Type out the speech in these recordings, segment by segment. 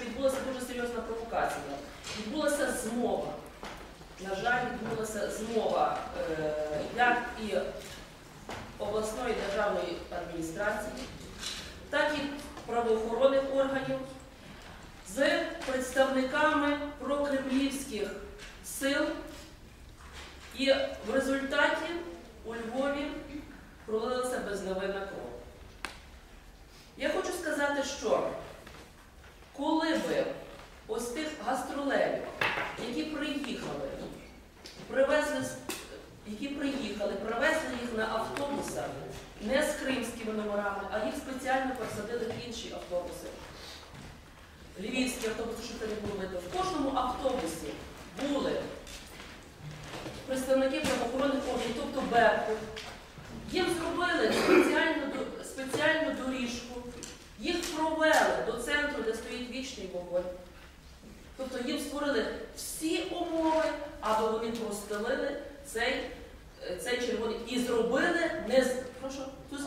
що відбулася дуже серйозна провокація. Відбулася змова. На жаль, відбулася змова е, як і обласної державної адміністрації, так і правоохоронних органів з представниками прокремлівських сил. І в результаті у Львові пролилася безневинна кров. Я хочу сказати, що на автобусах не з кримськими номерами, а їх спеціально пересадили в інші автобуси. Львівські автобуси, це не було видно. В кожному автобусі були представники правоохоронних органів, тобто БЕПу. Їм зробили спеціальну, спеціальну доріжку, їх провели до центру, де стоїть вічний вогонь. Тобто їм створили всі умови, аби вони простелили цей, цей червоний і зробили не прошу, тут,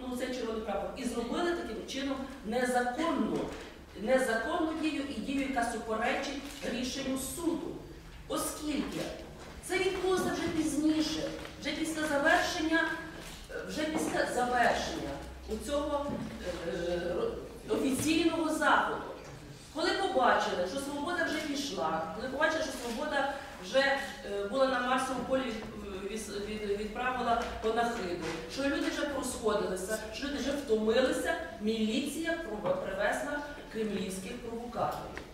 ну, цей червоний прапор, і зробили таким чином незаконну, незаконну дію і дію, яка суперечить рішенню суду. Оскільки це відбулося вже пізніше, вже після завершення, вже після завершення у цього е, е, офіційного заходу. Коли побачили, що свобода вже пішла, коли побачили, що свобода вже е, була на Марсовому полі панахиду, що люди вже розходилися, що люди вже втомилися, міліція привезла кремлівських провокаторів.